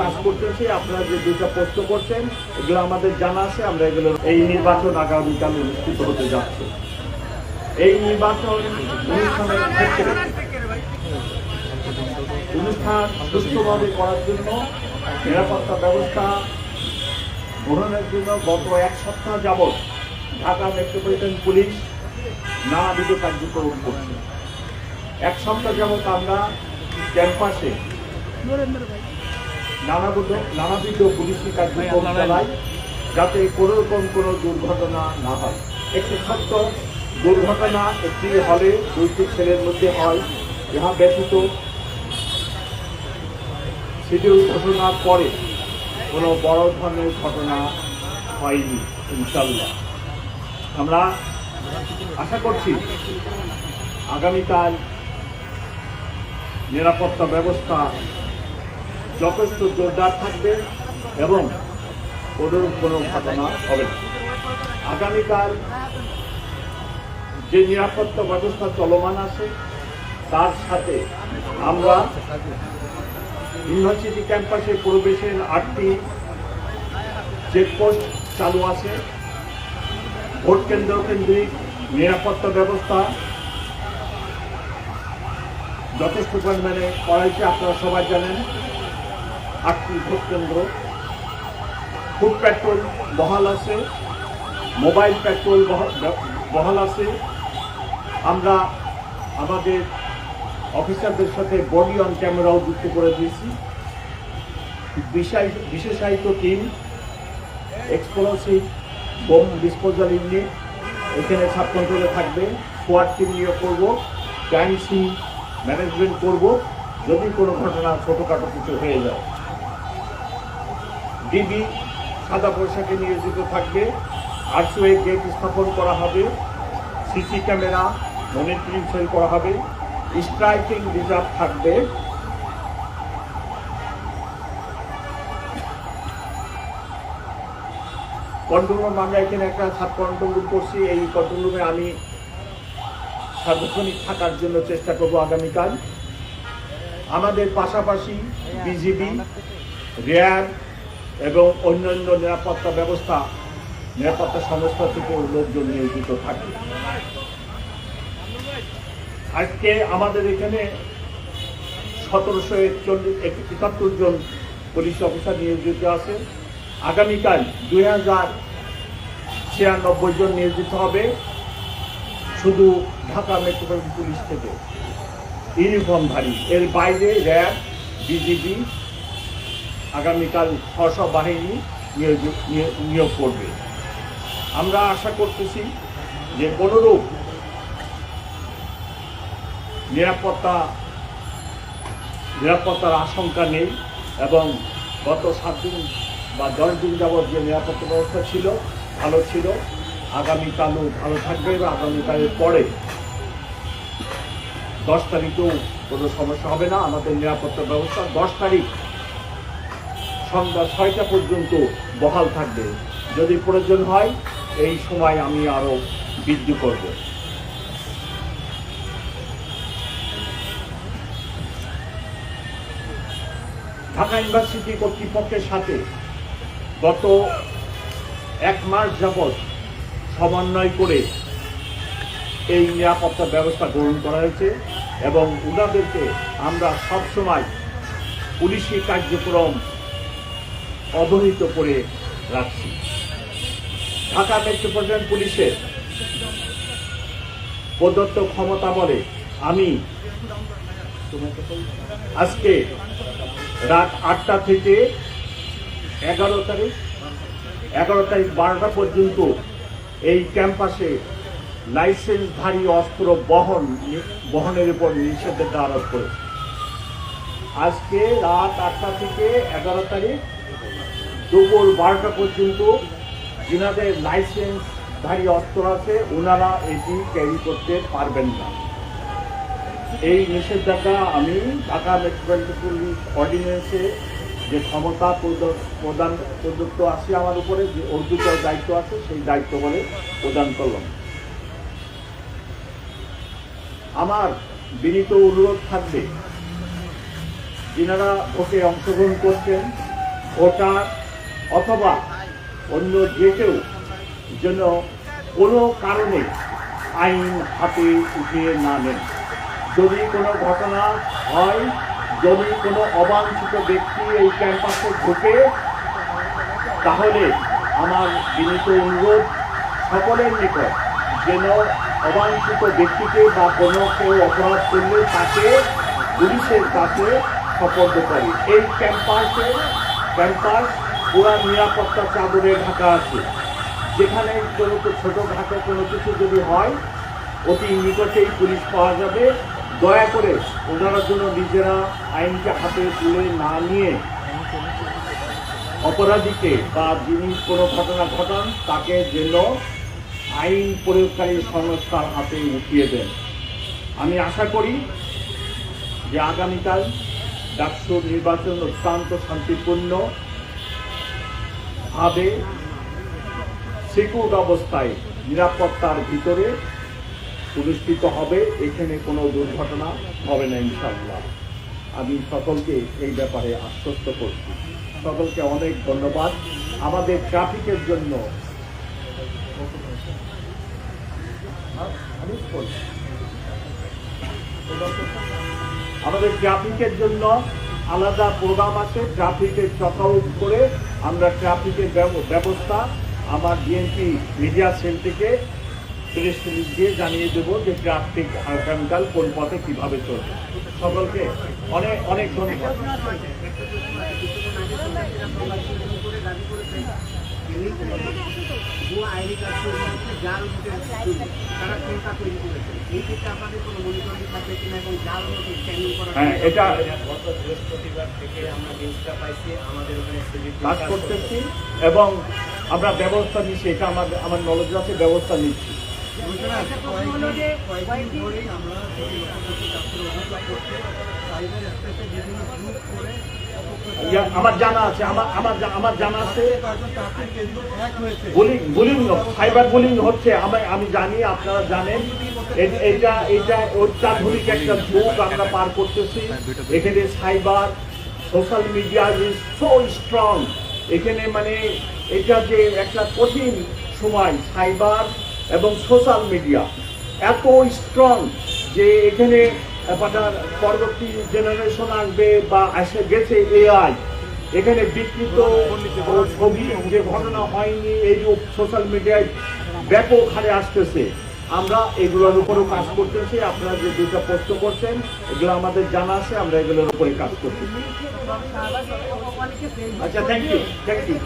কাজ করতেছি, আপনারা যে দুইটা প্রশ্ন করছেন, এগুলো আমাদের জানা আছে, আমরা এগুলো এই নির্বাচন আগামীকাল অনুষ্ঠিত হতে যাচ্ছে। এই নির্বাচন অনুষ্ঠান সুষ্ঠুভাবে করার জন্য নিরাপত্তা ব্যবস্থা গ্রহণের জন্য গত এক সপ্তাহ যাবৎ ঢাকা মেট্রোপলিটন পুলিশ নানাবিধ কার্যক্রম করছে। এক সপ্তাহ যাবৎ আমরা ক্যাম্পাসে নানাবিধ নানাবিধ পুলিশি কার্যক্রম চালাই যাতে কোনো রকম কোনো দুর্ঘটনা না হয়। একটি সত্য দুর্ঘটনা একটি হলে দুইটি ছেলের মধ্যে হয়। ইহা ব্যতীত শিডিউল ঘোষণার পরে কোনো বড় ধরনের ঘটনা হয়নি ইনশাল্লাহ আমরা আশা করছি আগামীকাল নিরাপত্তা ব্যবস্থা যথেষ্ট জোরদার থাকবে এবং কোনোরূপ কোনো ঘটনা হবে। না আগামীকাল যে নিরাপত্তা ব্যবস্থা চলমান আছে, তার সাথে আমরা ইউনিভার্সিটি ক্যাম্পাসে প্রবেশের আটটি চেকপোস্ট চালু আছে। ভোট কেন্দ্র কেন্দ্রিক নিরাপত্তা ব্যবস্থা যথেষ্ট পরিমাণে করা হয়েছে, আপনারা সবাই জানেন। আটটি ভোট কেন্দ্র। ফুড পেট্রোল বহাল আছে, মোবাইল পেট্রোল বহ- বহাল আছে। আমরা আমাদের অফিসারদের সাথে বডি অন ক্যামেরাও যুক্ত করে দিয়েছি। বিশেষায়িত team explosive bomb disposal unit এখানে সাব কন্ট্রোলে থাকবে। স্কোয়াড টিম নিয়োগ করব ক্রাইম সিন ম্যানেজমেন্ট করব। যদি কোনো ঘটনা ছোটোখাটো কিছু হয়ে যায়। ডিবি সাদা পোশাকে নিয়োজিত থাকবে। আরসিওয়ে গেট স্থাপন করা হবে। সিসি ক্যামেরা, মনিটরিং সেল করা হবে। স্ট্রাইকিং রিজার্ভ থাকবে। কন্ট্রোল রুম, আমরা এখানে একটা সাব কন্ট্রোল রুম করছি। এই কন্ট্রোল রুমে আমি সার্বক্ষণিক থাকার জন্য চেষ্টা করব আগামীকাল। আমাদের পাশাপাশি বিজিবি, র্যাব এবং অন্যান্য নিরাপত্তা ব্যবস্থা, নিরাপত্তা সংস্থা থেকে লোকজন নিয়োজিত থাকে। আজকে আমাদের এখানে সতেরোশো একচল্লিশ, একাত্তর জন পুলিশ অফিসার নিয়োজিত আছে। আগামীকাল দুই হাজার ছিয়ানব্বই জন নিয়োজিত হবে শুধু ঢাকা মেট্রোপলিটন পুলিশ থেকে। ইউনিফর্মধারী এর বাইরে র্যাব, বিজিবি আগামীকাল স্ব বাহিনী নিয়োগ- করবে। আমরা আশা করতেছি যে কোনোরূপ নিরাপত্তা, নিরাপত্তার আশঙ্কা নেই এবং গত সাত দিন বা দশ দিন যাবৎ যে নিরাপত্তা ব্যবস্থা ছিল, ভালো ছিল। আগামীকালও ভালো থাকবে এবং আগামীকালের পরে দশ তারিখেও কোনো সমস্যা হবে না। আমাদের নিরাপত্তা ব্যবস্থা দশ তারিখ সন্ধ্যা ছয়টা পর্যন্ত বহাল থাকবে। যদি প্রয়োজন হয়, এই সময় আমি আরও বৃদ্ধি করব। ঢাকা ইউনিভার্সিটি কর্তৃপক্ষের সাথে গত এক মাস যাবৎ সমন্বয় করে এই নিরাপত্তা ব্যবস্থা গ্রহণ করা হয়েছে এবং ওনাদেরকে আমরা সবসময় পুলিশি কার্যক্রম অবহিত করে রাখছি। ঢাকা মেট্রোপলিটন পুলিশের প্রদত্ত ক্ষমতা বলে আমি আজকে রাত আটটা থেকে এগারো তারিখ এগারো তারিখ বারোটা পর্যন্ত এই ক্যাম্পাসে লাইসেন্সধারী অস্ত্র বহন বহনের উপর নিষেধাজ্ঞা আরোপ করেছে। আজকে রাত আটটা থেকে এগারো তারিখ দুপুর বারোটা পর্যন্ত যিনাদের লাইসেন্সধারী অস্ত্র আছে, ওনারা এটি ক্যারি করতে পারবেন না। এই নিষেধাজ্ঞা আমি ঢাকা মেট্রোপলিটন পুলিশ অর্ডিন্যান্সে যে ক্ষমতা প্রদ- প্রদান প্রদত্ত আছে আমার উপরে, যে অর্জিত দায়িত্ব আছে, সেই দায়িত্ব বলে প্রদান করলাম। আমার বিনীত অনুরোধ থাকবে, যিনারা ভোটে অংশগ্রহণ করছেন ওটা অথবা অন্য যে কেউ যেন কোনো কারণে আইন হাতে উঠিয়ে না নেন যদি কোনো ঘটনা হয়, যদি কোনো অবাঞ্ছিত ব্যক্তি এই ক্যাম্পাসে ঢুকে, তাহলে আমার বিনীত অনুরোধ সকলের নিকট, যেন অবাঞ্ছিত ব্যক্তিকে বা কোনো কেউ অপরাধ করলে তাকে পুলিশের কাছে সপর্দ করে। এই ক্যাম্পাসে ক্যাম্পাস পুরা নিরাপত্তা চাদরে ঢাকা আছে। যেখানে কোনো তো ছোটোখাটো কোনো কিছু যদি হয়, অতি নিকটেই পুলিশ পাওয়া যাবে। দয়া করে ওনারা যেন নিজেরা আইনকে হাতে তুলে না নিয়ে অপরাধীকে বা যিনি কোনো ঘটনা ঘটান, তাকে যেন আইন প্রয়োগকারী সংস্থার হাতে উঠিয়ে দেন। আমি আশা করি যে আগামীকাল ডাকসুর নির্বাচন অত্যন্ত শান্তিপূর্ণ। ভাবে সিকিউর অবস্থায় নিরাপত্তার ভিতরে অনুষ্ঠিত হবে, এখানে কোনো দুর্ঘটনা হবে না ইনশাল্লাহ আমি সকলকে এই ব্যাপারে আশ্বস্ত করছি। সকলকে অনেক ধন্যবাদ। আমাদের ট্রাফিকের জন্য আমাদের ট্রাফিকের জন্য আলাদা প্রোগ্রাম আছে, ট্রাফিকের চক আউট করে আমরা ট্রাফিকের ব্যব- ব্যবস্থা আমার বিএনপি মিডিয়া সেল থেকে প্রেস রিলিজ দিয়ে জানিয়ে দেব যে ট্রাফিক আগামীকাল কোন পথে কীভাবে চলবে। সকলকে অনেক অনেক ধন্যবাদ। আইডি কার্ড তৈরি করেছে। এই ক্ষেত্রে আপনাদের কোনো মনিটরিং থাকবে কিনা এবং স্ক্যানিং করা হ্যাঁ এটা গত বৃহস্পতিবার থেকে আমরা নিউজটা পাইছি আমাদের ওখানে কাজ করতেছি এবং আমরা ব্যবস্থা নিচ্ছি এটা আমার আমার নলেজ আছে ব্যবস্থা নিচ্ছি। আমরা আমার জানা আছে, আমার আমার আমার জানা আছে। বুলিং সাইবার বুলিং হচ্ছে, আমি আমি জানি, আপনারা জানেন। এটা এটা অত্যাধুনিক একটা যুগ আমরা পার করতেছি। এখানে cyber, social media is so strong এখানে মানে এটা যে একটা কঠিন সময়, সাইবার এবং সোশ্যাল মিডিয়া। এত স্ট্রং যে এখানে পরবর্তী জেনারেশন আসবে বা এসে গেছে এআই এখানে বিকৃত ছবি যে ঘটনা হয়নি এইরূপ সোশ্যাল মিডিয়ায় ব্যাপক হারে আসতেছে। আমরা এগুলোর উপরও কাজ করতেছি আপনারা যে দুটো প্রশ্ন করছেন এগুলো আমাদের জানা আছে আমরা এগুলোর উপরে কাজ করতেছি। আচ্ছা থ্যাংক ইউ থ্যাংক ইউ